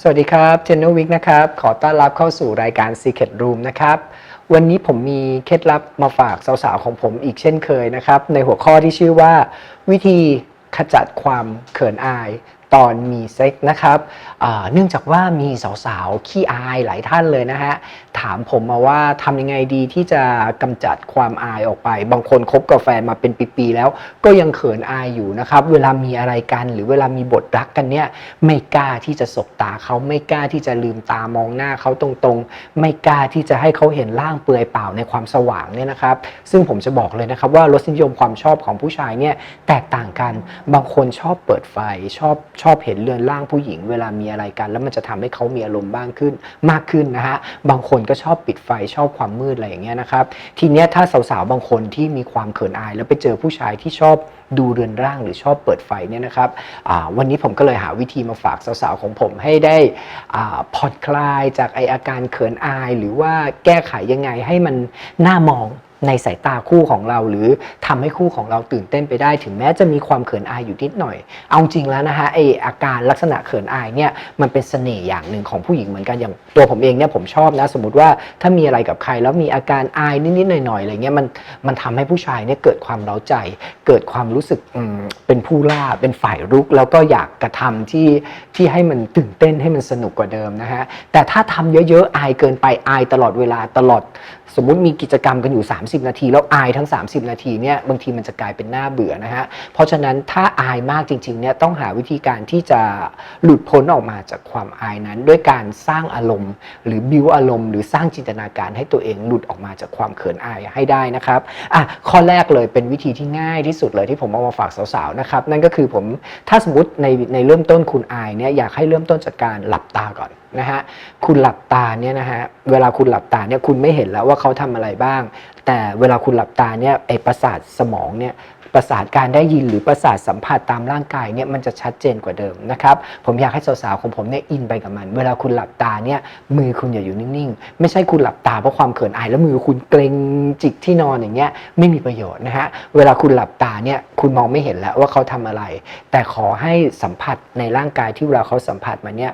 สวัสดีครับเจนนวิกนะครับ ขอต้อนรับเข้าสู่รายการ Secret Room นะครับ วันนี้ผมมีเคล็ดลับมาฝากสาวๆของผมอีกเช่นเคยนะครับ ในหัวข้อที่ชื่อว่า วิธีขจัดความเขินอาย ตอนมีเซ็กนะครับเนื่องจากว่ามีสาวๆ ขี้อายหลายท่านเลยนะฮะ ถามผมมาว่าทำยังไงดีที่จะกำจัดความอายออกไป บางคนคบกับแฟนมาเป็นปีๆแล้ว ก็ยังเขินอายอยู่นะครับ เวลามีอะไรกันหรือเวลามีบทรักกันเนี่ย ไม่กล้าที่จะสบตาเขาไม่กล้าที่จะลืมตามองหน้าเขาตรงๆ ไม่กล้าที่จะให้เขาเห็นร่างเปลือยเปล่าในความสว่างเนี่ยนะครับ ซึ่งผมจะบอกเลยนะครับว่ารสนิยมความชอบของผู้ชายเนี่ยแตกต่างกัน บางคนชอบเปิดไฟชอบชอบเห็นเรือนร่างผู้หญิงเวลามีอะไรกัน แล้วมันจะทำให้เขามีอารมณ์บ้างขึ้นมากขึ้นนะฮะบางคนก็ชอบปิดไฟชอบความมืดอะไรอย่างเงี้ยนะครับทีเนี้ยถ้าสาวๆบางคนที่มีความเขินอาย แล้วไปเจอผู้ชายที่ชอบดูเรือนร่างหรือชอบเปิดไฟเนี่ยนะครับอ่าวันนี้ผมก็เลยหาวิธีมาฝากสาวๆของผมให้ได้อ่าผ่อนคลายจากไออาการเขินอาย หรือว่าแก้ไขยังไงให้มันน่ามอง ในสายตาคู่ของเรา หรือทำให้คู่ของเราตื่นเต้นไปได้ ถึงแม้จะมีความเขินอายอยู่นิดหน่อย เอาจริงแล้วนะฮะไออาการลักษณะเขินอายเนี่ยมันเป็นเสน่ห์อย่างหนึ่งของผู้หญิงเหมือนกันอย่างตัวผมเองเนี่ยผมชอบนะสมมติว่าถ้ามีอะไรกับใครแล้วมีอาการอายนิดๆหน่อยๆอะไรเงี้ยมันมันทำให้ผู้ชายเนี่ยเกิดความเร้าใจ เกิดความรู้สึกเป็นผู้ล่าเป็นฝ่ายรุก แล้วก็อยากกระทำที่ที่ให้มันตื่นเต้นให้มันสนุกกว่าเดิมนะฮะแต่ถ้าทำเยอะๆอายเกินไปอายตลอดเวลาตลอด สมมุติมีกิจกรรมกันอยู่ 30นาที แล้วอายทั้ง 30 นาทีเนี่ยบางทีมันจะกลายเป็นหน้าเบื่อนะฮะเพราะฉะนั้นถ้าอายมากจริงๆเนี่ยต้องหาวิธีการที่จะหลุดพ้นออกมาจากความอายนั้น ด้วยการสร้างอารมณ์ หรือบิวอารมณ์หรือสร้างจินตนาการให้ตัวเองหลุดออกมาจากความเขินอายให้ได้นะครับอะข้อแรกเลยเป็นวิธีที่ง่ายที่สุดเลยที่ผมเอามาฝากสาวๆนะครับนั่นก็คือผมถ้าสมมติในในเริ่มต้นคุณอายเนี่ยอยากให้เริ่มต้นจากการหลับตาก่อน นะฮะคุณหลับตาเนี่ยนะฮะเวลาคุณหลับตาเนี่ยคุณไม่เห็นแล้วว่าเขาทำอะไรบ้าง แต่เวลาคุณหลับตาเนี่ยไอประสาทสมองเนี่ยประสาทการได้ยินหรือประสาทสัมผัสตามร่างกายเนี่ยมันจะชัดเจนกว่าเดิมนะครับ ผมอยากให้สาวๆของผมเนี่ยอินไปกับมัน เวลาคุณหลับตาเนี่ยมือคุณอย่าอยู่นิ่งๆ ไม่ใช่คุณหลับตาเพราะความเขินอาย แล้วมือคุณเกรงจิกที่นอนอย่างเงี้ยไม่มีประโยชน์นะฮะเวลาคุณหลับตาเนี่ยคุณมองไม่เห็นแล้วว่าเขาทำอะไร แต่ขอให้สัมผัสในร่างกายที่เวลาเขาสัมผัสมาเนี่ย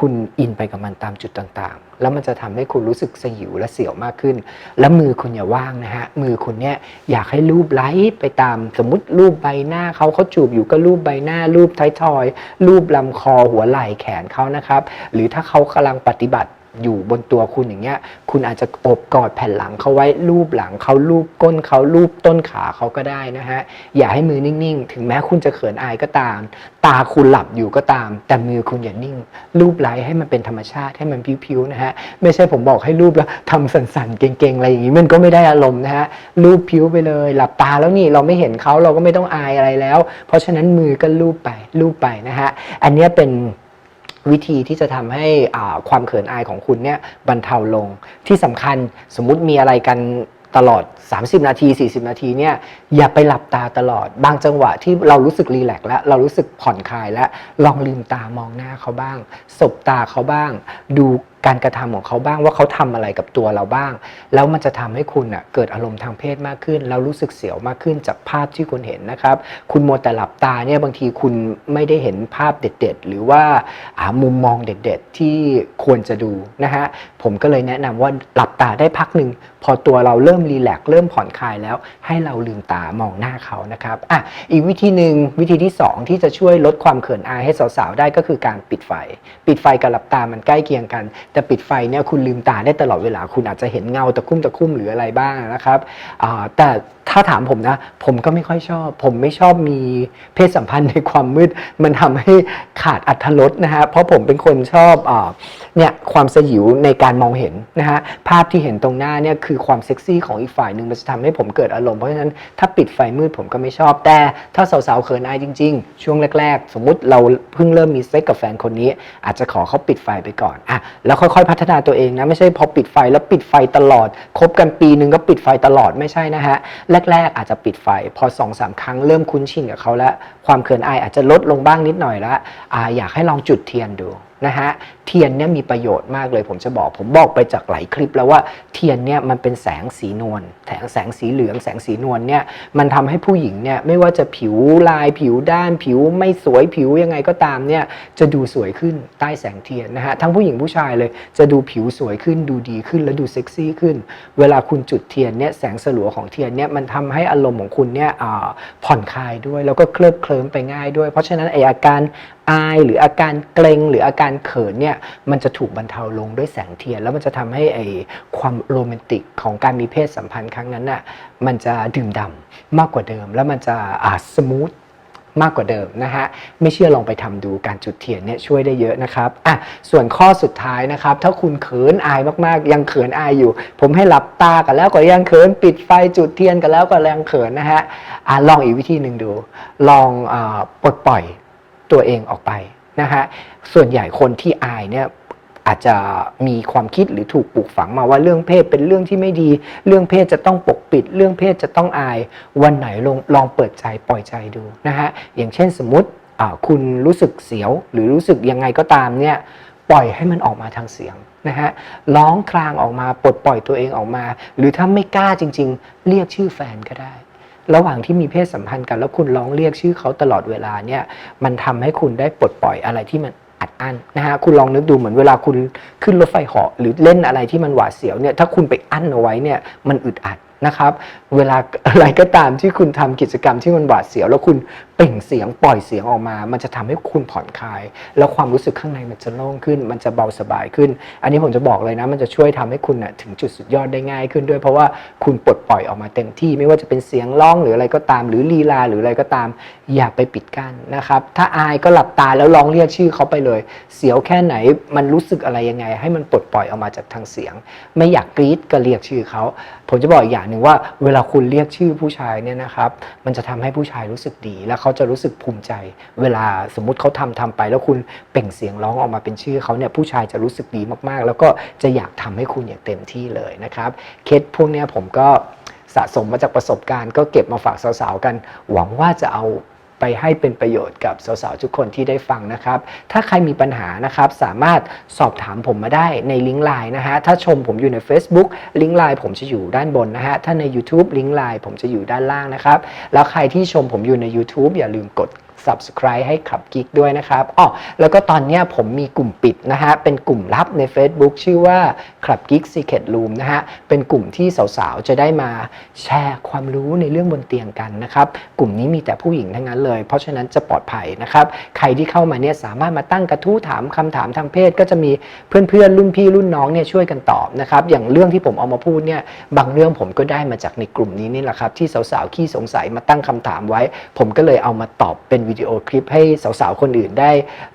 คุณอินไปกับมันตามจุดต่างๆ แล้วมันจะทำให้คุณรู้สึกสยิวและเสียวมากขึ้น แล้วมือคุณอย่าว่างนะฮะ มือคุณเนี่ยอยากให้รูปไล้ไปตามสมมติรูปใบหน้าเขาเขาจูบอยู่ก็รูปใบหน้า รูปท้ายทอย รูปลำคอหัวไหล่แขนเขานะครับ หรือถ้าเขากำลังปฏิบัติ อยู่บนตัวคุณอย่างเงี้ย คุณอาจจะอบกอดแผ่นหลังเขาไว้รูปหลังเขารูปก้นเขารูปต้นขาเขาก็ได้นะฮะ อย่าให้มือนิ่งๆ ถึงแม้คุณจะเขินอายก็ตาม ตาคุณหลับอยู่ก็ตาม แต่มือคุณอย่านิ่ง รูปไล้ให้มันเป็นธรรมชาติให้มันพิ้วๆนะฮะ ไม่ใช่ผมบอกให้รูปแล้วทำสั่นๆ เก่งๆ อะไรอย่างงี้มันก็ไม่ได้อารมณ์นะฮะ รูปพิ้วไปเลย หลับตาแล้วนี่เราไม่เห็นเขาเราก็ไม่ต้องอายอะไรแล้ว เพราะฉะนั้นมือก็รูปไปรูปไปนะฮะ อันนี้เป็น วิธีที่จะทำให้ความเขินอายของคุณเนี่ยบรรเทาลง ที่สำคัญสมมุติมีอะไรกันตลอด 30 นาที 40 นาทีเนี่ยอย่าไปหลับตาตลอด บางจังหวะที่เรารู้สึกรีแลกซ์แล้วเรารู้สึกผ่อนคลายแล้วลองลืมตามองหน้าเขาบ้าง สบตาเขาบ้าง ดู การกระทำของเขาบ้างว่าเขาทำอะไรกับตัวเราบ้าง แล้วมันจะทำให้คุณอะเกิดอารมณ์ทางเพศมากขึ้น แล้วรู้สึกเสียวมากขึ้นจากภาพที่คุณเห็นนะครับ คุณมัวแต่หลับตาเนี่ยบางทีคุณไม่ได้เห็นภาพเด็ด ๆ หรือว่าอ่ามุมมองเด็ด ๆ ที่ควรจะดูนะฮะผมก็เลยแนะนำว่าหลับตาได้พักหนึ่งพอตัวเราเริ่มรีแลกซ์เริ่มผ่อนคลายแล้ว ให้เราลืมตามองหน้าเขานะครับอะอีกวิธีหนึ่งวิธีที่สองที่จะช่วยลดความเขินอายให้สาวๆได้ก็คือการปิดไฟ ปิดไฟกับหลับตามันใกล้เคียงกันแต่ปิดไฟเนี่ยคุณลืมตาได้ตลอดเวลา คุณอาจจะเห็นเงาตะคุ่มตะคุ่มหรืออะไรบ้างนะครับแต่ถ้าถามผมนะ ผมก็ไม่ค่อยชอบ ผมไม่ชอบมีเพศสัมพันธ์ในความมืด มันทำให้ขาดอัธรสนะฮะเพราะผมเป็นคนชอบอเนี่ยความสยิวในการมองเห็นนะฮะภาพที่เห็นตรงหน้าเนี่ยคือความเซ็กซี่ของอีกฝ่ายหนึ่งมันจะทำให้ผมเกิดอารมณ์เพราะฉะนั้นถ้าปิดไฟมืดผมก็ไม่ชอบ แต่ถ้าสาวๆเขินอายจริง ๆ ช่วงแรก ๆ สมมุติเราเพิ่งเริ่มมีเซ็กกับแฟนคนนี้ อาจจะขอเขาปิดไฟไปก่อนอะแล้วค่อยๆ พัฒนาตัวเองนะไม่ใช่พอปิดไฟแล้วปิดไฟตลอดคบกันปีหนึ่งก็ปิดไฟตลอดไม่ใช่นะฮะแรก ๆ อาจจะปิดไฟ พอสองสามครั้งเริ่มคุ้นชินกับเขาแล้ว ความเขินอายอาจจะลดลงบ้างนิดหน่อยละอาอยากให้ลองจุดเทียนดู นะฮะเทียนเนี่ยมีประโยชน์มากเลย ผมจะบอกผมบอกไปจากหลายคลิปแล้วว่าเทียนเนี่ยมันเป็นแสงสีนวลแสงแสงสีเหลือง แสงสีนวลเนี่ยมันทำให้ผู้หญิงเนี่ยไม่ว่าจะผิวลายผิวด้านผิวไม่สวยผิวยังไงก็ตามเนี่ยจะดูสวยขึ้นใต้แสงเทียนนะฮะทั้งผู้หญิงผู้ชายเลยจะดูผิวสวยขึ้นดูดีขึ้นและดูเซ็กซี่ขึ้น เวลาคุณจุดเทียนเนี่ยแสงสลัวของเทียนเนี่ยมันทำให้อารมณ์ของคุณเนี่ยผ่อนคลายด้วย แล้วก็เคลิบเคลิ้มไปง่ายด้วย เพราะฉะนั้นไออาการ อายหรืออาการเกรงหรืออาการเขินเนี่ยมันจะถูกบรรเทาลงด้วยแสงเทียน แล้วมันจะทำให้ไอความโรแมนติกของการมีเพศสัมพันธ์ครั้งนั้นน่ะมันจะดื่มด่ำมากกว่าเดิม แล้วมันจะอ่าสมูทมากกว่าเดิมนะฮะไม่เชื่อลองไปทำดูการจุดเทียนเนี่ยช่วยได้เยอะนะครับอะส่วนข้อสุดท้ายนะครับ ถ้าคุณเขินอายมากๆ ยังเขินอายอยู่ ผมให้หลับตากันแล้วก็ยังเขินปิดไฟจุดเทียนกันแล้วก็ยังเขินนะฮะอะลองอีกวิธีหนึ่งดู ลองอาปลดปล่อย ตัวเองออกไปนะฮะส่วนใหญ่คนที่อายเนี่ยอาจจะมีความคิดหรือถูกปลูกฝังมาว่าเรื่องเพศเป็นเรื่องที่ไม่ดี เรื่องเพศจะต้องปกปิด เรื่องเพศจะต้องอาย วันไหนลองลองเปิดใจปล่อยใจดูนะฮะอย่างเช่นสมมติคุณรู้สึกเสียว หรือรู้สึกยังไงก็ตามเนี่ยปล่อยให้มันออกมาทางเสียงนะฮะร้องครางออกมาปลดปล่อยตัวเองออกมา หรือถ้าไม่กล้าจริง ๆ เรียกชื่อแฟนก็ได้ ระหว่างที่มีเพศสัมพันธ์กัน แล้วคุณร้องเรียกชื่อเขาตลอดเวลาเนี่ยมันทำให้คุณได้ปลดปล่อยอะไรที่มันอัดอั้นนะฮะคุณลองนึกดูเหมือนเวลาคุณขึ้นรถไฟเหาะหรือเล่นอะไรที่มันหวาดเสียวเนี่ยถ้าคุณไปอั้นเอาไว้เนี่ยมันอึดอัดนะครับ เวลาอะไรก็ตามที่คุณทำกิจกรรมที่มันหวาดเสียว แล้วคุณ เปล่งเสียงปล่อยเสียงออกมา มันจะทำให้คุณผ่อนคลาย แล้วความรู้สึกข้างในมันจะโล่งขึ้น มันจะเบาสบายขึ้น อันนี้ผมจะบอกเลยนะ มันจะช่วยทำให้คุณนะถึงจุดสุดยอดได้ง่ายขึ้นด้วย เพราะว่าคุณปลดปล่อยออกมาเต็มที่ ไม่ว่าจะเป็นเสียงร้องหรืออะไรก็ตาม หรือลีลาหรืออะไรก็ตาม อย่าไปปิดกั้นนะครับ ถ้าอายก็หลับตาแล้วร้องเรียกชื่อเขาไปเลย เสียวแค่ไหน มันรู้สึกอะไรยังไง ให้มันปลดปล่อยออกมาจากทางเสียง ไม่อยากกรี๊ดก็เรียกชื่อเขา ผมจะบอกอีกอย่างหนึ่งว่า เวลาคุณเรียกชื่อผู้ชายเนี่ยนะครับ มันจะทำให้ผู้ชายรู้สึกดี และเขาาจะรู้สึกภูมิใจ เวลาสมมุติเขาทำทำไป แล้วคุณเป่งเสียงร้องออกมาเป็นชื่อเขาเนี่ยผู้ชายจะรู้สึกดีมากๆ แล้วก็จะอยากทำให้คุณอย่างเต็มที่เลยนะครับเคสพวกเนี้ยผมก็สะสมมาจากประสบการณ์ก็เก็บมาฝากสาวๆกัน หวังว่าจะเอา ไปให้เป็นประโยชน์กับสาวๆ ทุกคนที่ได้ฟังนะครับ ถ้าใครมีปัญหานะครับสามารถสอบถามผมมาได้ในลิงก์ไลน์นะฮะ ถ้าชมผมอยู่ใน Facebook ลิงก์ไลน์ผมจะอยู่ด้านบนนะฮะ ถ้าใน YouTube ลิงก์ไลน์ผมจะอยู่ด้านล่างนะครับ แล้วใครที่ชมผมอยู่ใน YouTube อย่าลืมกด subscribe ให้ขับกิ๊กด้วยนะครับอ๋อแล้วก็ตอนนี้ผมมีกลุ่มปิดนะฮะ เป็นกลุ่มลับใน Facebook ชื่อว่าขับกิ๊ก Secret Room นะฮะ เป็นกลุ่มที่สาวๆ จะได้มาแชร์ความรู้ในเรื่องบนเตียงกันนะครับ กลุ่มนี้มีแต่ผู้หญิงทั้งนั้นเลย เพราะฉะนั้นจะปลอดภัยนะครับ ใครที่เข้ามาเนี่ยสามารถมาตั้งกระทู้ถามคำถามทางเพศ ก็จะมีเพื่อนๆ รุ่นพี่รุ่นน้องเนี่ยช่วยกันตอบนะครับ อย่างเรื่องที่ผมเอามาพูดเนี่ย บางเรื่องผมก็ได้มาจากในกลุ่มนี้นี่แหละครับ ที่สาวๆ ขี้สงสัยมาตั้งคำถามไว้ ผมก็เลยเอามาตอบเป็นวิดีโอคลิปให้สาวๆ คนอื่นได้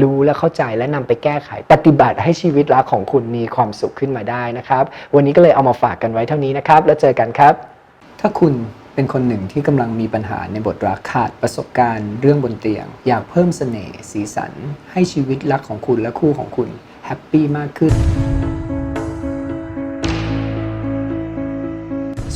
รู้และเข้าใจและนำไปแก้ไข ปฏิบัติให้ชีวิตรักของคุณมีความสุขขึ้นมาได้นะครับ วันนี้ก็เลยเอามาฝากกันไว้เท่านี้นะครับ แล้วเจอกันครับ ถ้าคุณเป็นคนหนึ่งที่กำลังมีปัญหาในบทรักขาดประสบการณ์เรื่องบนเตียง อยากเพิ่มเสน่ห์สีสัน ให้ชีวิตรักของคุณและคู่ของคุณแฮปปี้มากขึ้น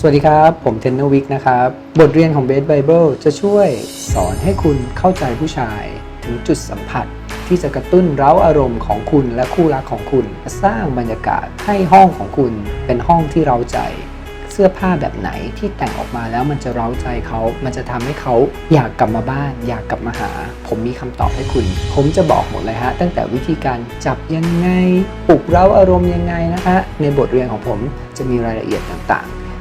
สวัสดีครับ ผมเทนเนอร์วิกนะครับ บทเรียนของเบสไบเบิลจะช่วยสอนให้คุณเข้าใจผู้ชาย ถึงจุดสัมผัสที่จะกระตุ้นเร้าอารมณ์ของคุณและคู่รักของคุณ สร้างบรรยากาศให้ห้องของคุณเป็นห้องที่เร้าใจ เสื้อผ้าแบบไหนที่แต่งออกมาแล้วมันจะเร้าใจเขา มันจะทำให้เขาอยากกลับมาบ้าน อยากกลับมาหา ผมมีคำตอบให้คุณ ผมจะบอกหมดเลยฮะ ตั้งแต่วิธีการจับยังไง ปลุกเร้าอารมณ์ยังไงนะฮะ ในบทเรียนของผมจะมีรายละเอียดต่างๆ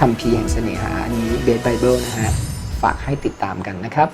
คัมภีร์แห่งเสน่หาอันนี้เบสไบเบิลนะฮะฝากให้ติดตามกันนะครับ